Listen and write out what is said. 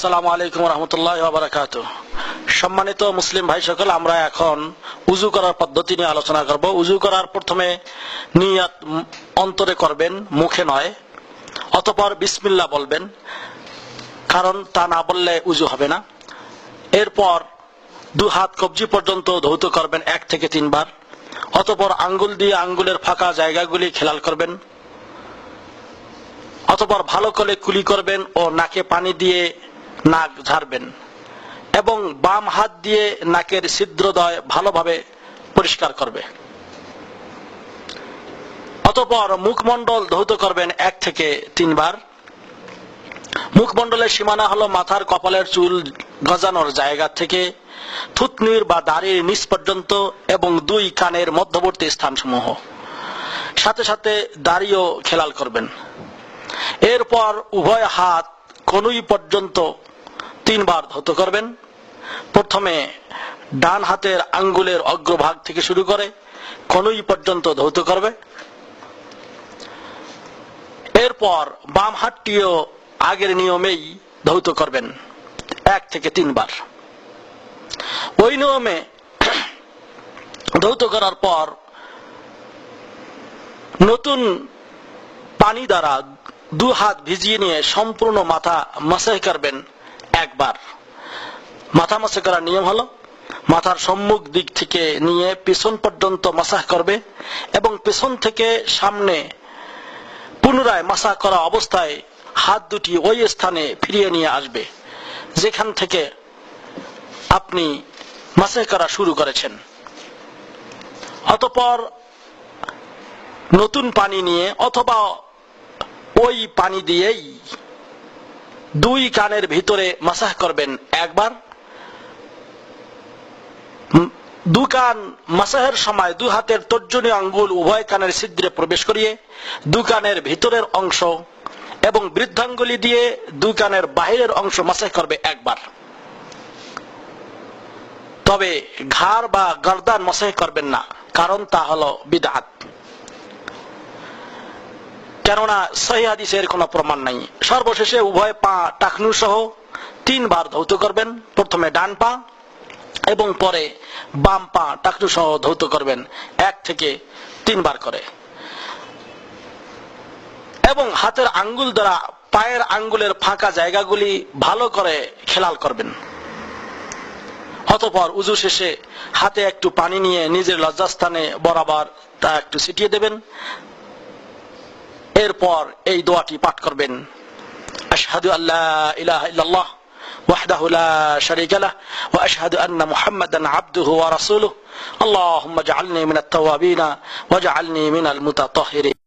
আসসালামু আলাইকুম রহমতুল্লাহ বারাকাত সম্মানিত মুসলিম ভাই সকল, আমরা এখন উজু করার পদ্ধতি নিয়ে আলোচনা করব। উজু করার প্রথমে নিয়াত অন্তরে করবেন, মুখে নয়, অতপর বিসমিল্লাহ বলবেন, কারণ তা না বললে উজু হবে না। এরপর দু হাত কবজি পর্যন্ত ধৌত করবেন এক থেকে তিনবার, অতপর আঙ্গুল দিয়ে আঙ্গুলের ফাঁকা জায়গাগুলি খেলাল করবেন, অতপর ভালো করে কুলি করবেন ও নাকে পানি দিয়ে নাক ঝাড়বেন এবং বাম হাত দিয়ে নাকের ছিদ্রদয় ভালোভাবে পরিষ্কার করবে। অতপর মুখমণ্ডল ধৌত করবেন এক থেকে তিনবার। মুখমণ্ডলের সীমানা হলো মাথার কপালের চুল গজানোর জায়গা থেকে থুতনির বা দাড়ির নিচ পর্যন্ত এবং দুই কানের মধ্যবর্তী স্থানসমূহ। সাথে সাথে দাড়িও খেলাল করবেন। এরপর উভয় হাত কনুই পর্যন্ত তিনবার ধৌত করবেন। প্রথমে ডান হাতের আঙ্গুলের অগ্রভাগ থেকে শুরু করে কনুই পর্যন্ত ধৌত করবে। এরপর বাম হাতটিও আগের নিয়মেই ধৌত করবেন, এক থেকে তিনবার। ওই নিয়মে ধৌত করার পর নতুন পানি দ্বারা দু হাত ভিজিয়ে নিয়ে সম্পূর্ণ মাথা মাসাহ করবেন একবার। মাথা মাসে করার নিয়ম হলো, মাথার সম্মুখ দিক থেকে নিয়ে পেছন পর্যন্ত মাসাহ করবে এবং পেছন থেকে সামনে পুনরায় মাসা করা অবস্থায় হাত দুটি ওই স্থানে ফিরিয়ে নিয়ে আসবে, যেখান থেকে আপনি মাসে করা শুরু করেছেন। অতপর নতুন পানি নিয়ে অথবা ওই পানি দিয়েই দুই কানের ভিতরে মাসাহ করবেন। একবার দু কান মাসাহের সময় দু হাতের তর্জনী আঙ্গুল উভয় কানের ছিদ্রে প্রবেশ করিয়ে দু কানের ভিতরের অংশ এবং বৃদ্ধাঙ্গুলি দিয়ে দু কানের বাহিরের অংশ মাসাহ করবে একবার। তবে ঘাড় বা গর্দান মাসাহ করবেন না, কারণ তা হলো বিদআত। কেননা সহি হাদিসের কোনো প্রমাণ নাই। সর্বশেষে উভয় পা টাকনু সহ তিনবার ধৌত করবেন। প্রথমে ডান পা এবং পরে বাম পা টাকনু সহ ধৌত করবেন। এক থেকে তিনবার করে। এবং হাতের আঙ্গুল দ্বারা পায়ের আঙ্গুলের ফাঁকা জায়গাগুলি ভালো করে খেলাল করবেন। অতপর উজু শেষে হাতে একটু পানি নিয়ে নিজের লজ্জাস্থানে বরাবর তা একটু ছিটিয়ে দেবেন। এরপর এই দোয়াটি পাঠ করবেন আশহাদু আল্লাহ ইলাহা ইল্লাল্লাহ وحده لا شريك له واشهد ان محمدا عبده ورسوله اللهم اجعلني من التوابين واجعلني من المتطهرين